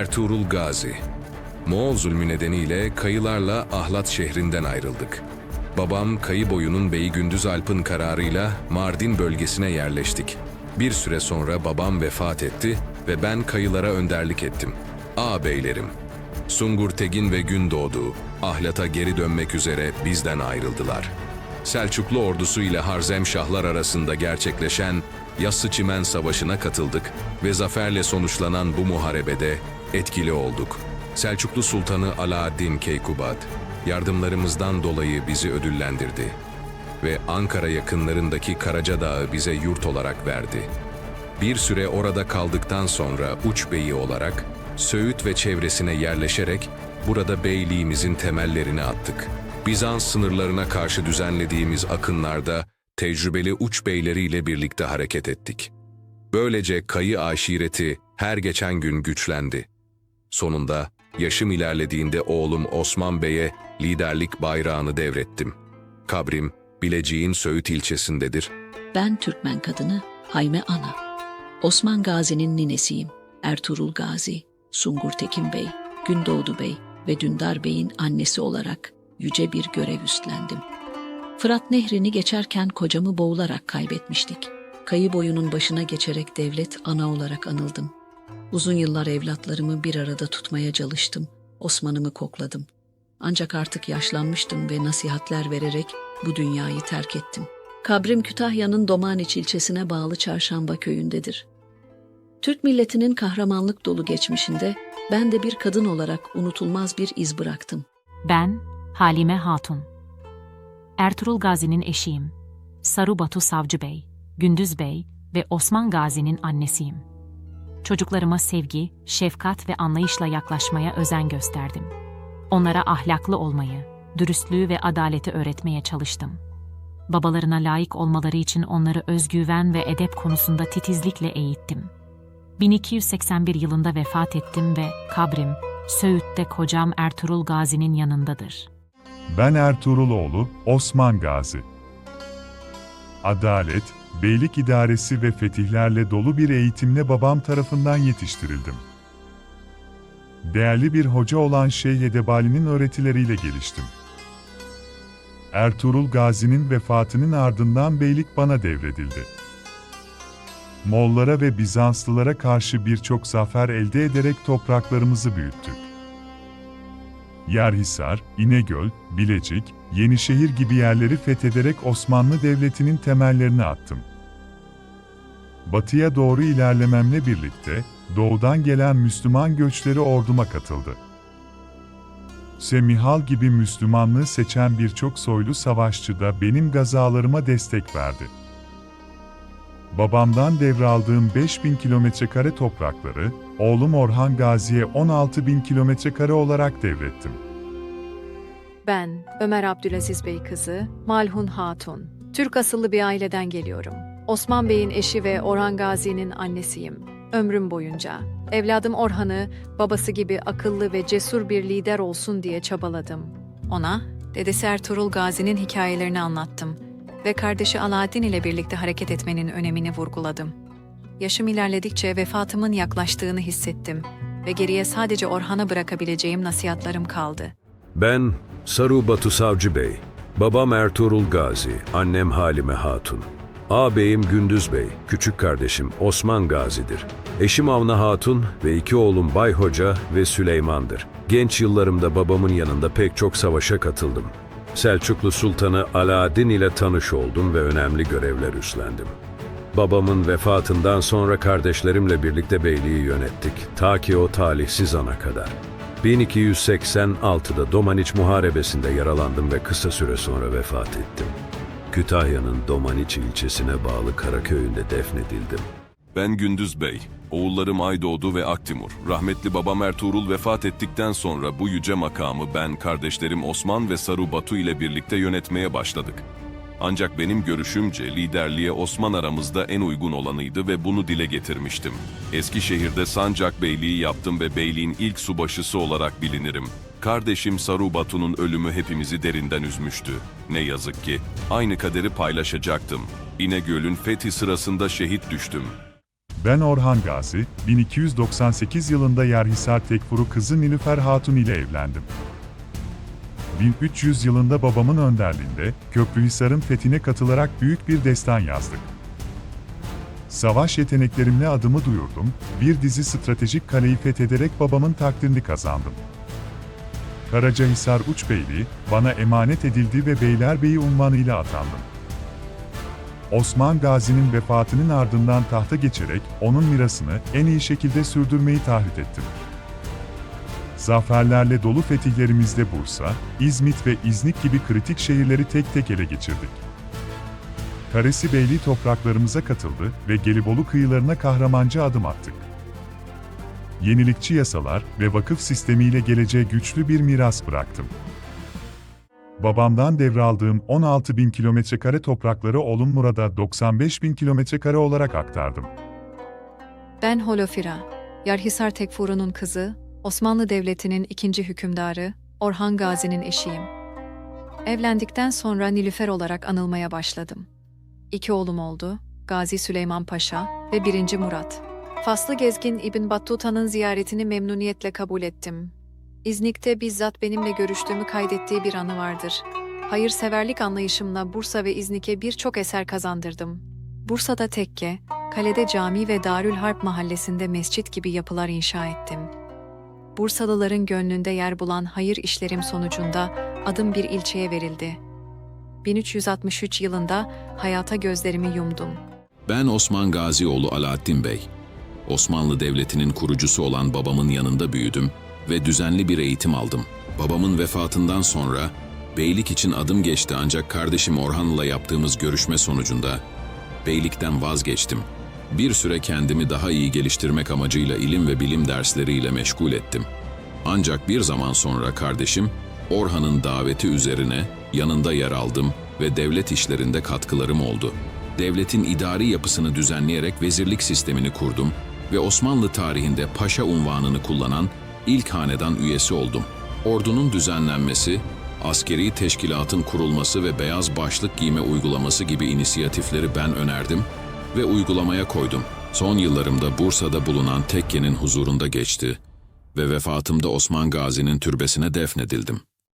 Ertuğrul Gazi. Moğol zulmü nedeniyle kayılarla Ahlat şehrinden ayrıldık. Babam kayı boyunun beyi Gündüz Alp'ın kararıyla Mardin bölgesine yerleştik. Bir süre sonra babam vefat etti ve ben kayılara önderlik ettim. Ağabeylerim, Sungur Tegin ve Gündoğdu, Ahlat'a geri dönmek üzere bizden ayrıldılar. Selçuklu ordusu ile Harzemşahlar arasında gerçekleşen Yassı Çimen Savaşı'na katıldık ve zaferle sonuçlanan bu muharebede etkili olduk. Selçuklu Sultanı Alaaddin Keykubat, yardımlarımızdan dolayı bizi ödüllendirdi ve Ankara yakınlarındaki Karaca Dağı bize yurt olarak verdi. Bir süre orada kaldıktan sonra Uç Beyi olarak Söğüt ve çevresine yerleşerek burada beyliğimizin temellerini attık. Bizans sınırlarına karşı düzenlediğimiz akınlarda tecrübeli uç beyleriyle birlikte hareket ettik. Böylece kayı aşireti her geçen gün güçlendi. Sonunda yaşım ilerlediğinde oğlum Osman Bey'e liderlik bayrağını devrettim. Kabrim Bilecik'in Söğüt ilçesindedir. Ben Türkmen kadını Hayme Ana. Osman Gazi'nin ninesiyim. Ertuğrul Gazi, Sungur Tekin Bey, Gündoğdu Bey ve Dündar Bey'in annesi olarak yüce bir görev üstlendim. Fırat Nehri'ni geçerken kocamı boğularak kaybetmiştik. Kayı boyunun başına geçerek devlet ana olarak anıldım. Uzun yıllar evlatlarımı bir arada tutmaya çalıştım. Osman'ımı kokladım. Ancak artık yaşlanmıştım ve nasihatler vererek bu dünyayı terk ettim. Kabrim Kütahya'nın Domaniç ilçesine bağlı Çarşamba köyündedir. Türk milletinin kahramanlık dolu geçmişinde ben de bir kadın olarak unutulmaz bir iz bıraktım. Ben Halime Hatun. Ertuğrul Gazi'nin eşiyim. Saru Batu Savcı Bey, Gündüz Bey ve Osman Gazi'nin annesiyim. Çocuklarıma sevgi, şefkat ve anlayışla yaklaşmaya özen gösterdim. Onlara ahlaklı olmayı, dürüstlüğü ve adaleti öğretmeye çalıştım. Babalarına layık olmaları için onları özgüven ve edep konusunda titizlikle eğittim. 1281 yılında vefat ettim ve kabrim Söğüt'te kocam Ertuğrul Gazi'nin yanındadır. Ben Ertuğruloğlu, Osman Gazi. Adalet, beylik idaresi ve fetihlerle dolu bir eğitimle babam tarafından yetiştirildim. Değerli bir hoca olan Şeyh Edebali'nin öğretileriyle geliştim. Ertuğrul Gazi'nin vefatının ardından beylik bana devredildi. Moğollara ve Bizanslılara karşı birçok zafer elde ederek topraklarımızı büyüttük. Yerhisar, İnegöl, Bilecik, Yenişehir gibi yerleri fethederek Osmanlı Devleti'nin temellerini attım. Batıya doğru ilerlememle birlikte, doğudan gelen Müslüman göçleri orduma katıldı. Semihal gibi Müslümanlığı seçen birçok soylu savaşçı da benim gazalarıma destek verdi. Babamdan devraldığım 5000 kilometrekare toprakları, oğlum Orhan Gazi'ye 16.000 kilometrekare olarak devrettim. Ben, Ömer Abdülaziz Bey kızı, Malhun Hatun. Türk asıllı bir aileden geliyorum. Osman Bey'in eşi ve Orhan Gazi'nin annesiyim. Ömrüm boyunca. Evladım Orhan'ı babası gibi akıllı ve cesur bir lider olsun diye çabaladım. Ona, dedesi Ertuğrul Gazi'nin hikayelerini anlattım ve kardeşi Alaaddin ile birlikte hareket etmenin önemini vurguladım. Yaşım ilerledikçe vefatımın yaklaştığını hissettim ve geriye sadece Orhan'a bırakabileceğim nasihatlarım kaldı. Ben Saru Batu Savcı Bey, babam Ertuğrul Gazi, annem Halime Hatun. Ağabeyim Gündüz Bey, küçük kardeşim Osman Gazi'dir. Eşim Avna Hatun ve iki oğlum Bay Hoca ve Süleyman'dır. Genç yıllarımda babamın yanında pek çok savaşa katıldım. Selçuklu Sultanı Alaaddin ile tanış oldum ve önemli görevler üstlendim. Babamın vefatından sonra kardeşlerimle birlikte beyliği yönettik, ta ki o talihsiz ana kadar. 1286'da Domaniç Muharebesi'nde yaralandım ve kısa süre sonra vefat ettim. Kütahya'nın Domaniç ilçesine bağlı Karaköy'ünde defnedildim. Ben Gündüz Bey, oğullarım Aydoğdu ve Aktimur. Rahmetli babam Ertuğrul vefat ettikten sonra bu yüce makamı ben, kardeşlerim Osman ve Saru Batu ile birlikte yönetmeye başladık. Ancak benim görüşümce liderliğe Osman aramızda en uygun olanıydı ve bunu dile getirmiştim. Eskişehir'de Sancak Beyliği yaptım ve beyliğin ilk subaşısı olarak bilinirim. Kardeşim Saru Batu'nun ölümü hepimizi derinden üzmüştü. Ne yazık ki aynı kaderi paylaşacaktım. İnegöl'ün fethi sırasında şehit düştüm. Ben Orhan Gazi, 1298 yılında Yerhisar Tekfuru kızı Nilüfer Hatun ile evlendim. 1300 yılında babamın önderliğinde Köprühisar'ın fethine katılarak büyük bir destan yazdık. Savaş yeteneklerimle adımı duyurdum, bir dizi stratejik kaleyi fethederek babamın takdirini kazandım. Karacahisar Uçbeyliği bana emanet edildi ve Beylerbeyi unvanıyla atandım. Osman Gazi'nin vefatının ardından tahta geçerek onun mirasını en iyi şekilde sürdürmeyi taahhüt ettim. Zaferlerle dolu fetihlerimizde Bursa, İzmit ve İznik gibi kritik şehirleri tek tek ele geçirdik. Karesi Beyliği topraklarımıza katıldı ve Gelibolu kıyılarına kahramanca adım attık. Yenilikçi yasalar ve vakıf sistemiyle geleceğe güçlü bir miras bıraktım. Babamdan devraldığım 16 bin kilometre kare toprakları oğlum Murat'a 95 bin kilometre kare olarak aktardım. Ben Holofira, Yarhisar Tekfuru'nun kızı, Osmanlı Devleti'nin ikinci hükümdarı, Orhan Gazi'nin eşiyim. Evlendikten sonra Nilüfer olarak anılmaya başladım. İki oğlum oldu, Gazi Süleyman Paşa ve 1. Murat. Faslı gezgin İbn Battuta'nın ziyaretini memnuniyetle kabul ettim. İznik'te bizzat benimle görüştüğümü kaydettiği bir anı vardır. Hayırseverlik anlayışımla Bursa ve İznik'e birçok eser kazandırdım. Bursa'da tekke, kalede cami ve Darül Harp mahallesinde mescit gibi yapılar inşa ettim. Bursalıların gönlünde yer bulan hayır işlerim sonucunda adım bir ilçeye verildi. 1363 yılında hayata gözlerimi yumdum. Ben Osman Gazioğlu Alaaddin Bey. Osmanlı Devleti'nin kurucusu olan babamın yanında büyüdüm ve düzenli bir eğitim aldım. Babamın vefatından sonra beylik için adım geçti ancak kardeşim Orhan'la yaptığımız görüşme sonucunda beylikten vazgeçtim. Bir süre kendimi daha iyi geliştirmek amacıyla ilim ve bilim dersleriyle meşgul ettim. Ancak bir zaman sonra kardeşim Orhan'ın daveti üzerine yanında yer aldım ve devlet işlerinde katkılarım oldu. Devletin idari yapısını düzenleyerek vezirlik sistemini kurdum ve Osmanlı tarihinde paşa unvanını kullanan ilk hanedan üyesi oldum. Ordunun düzenlenmesi, askeri teşkilatın kurulması ve beyaz başlık giyme uygulaması gibi inisiyatifleri ben önerdim ve uygulamaya koydum. Son yıllarımda Bursa'da bulunan tekkenin huzurunda geçti ve vefatımda Osman Gazi'nin türbesine defnedildim.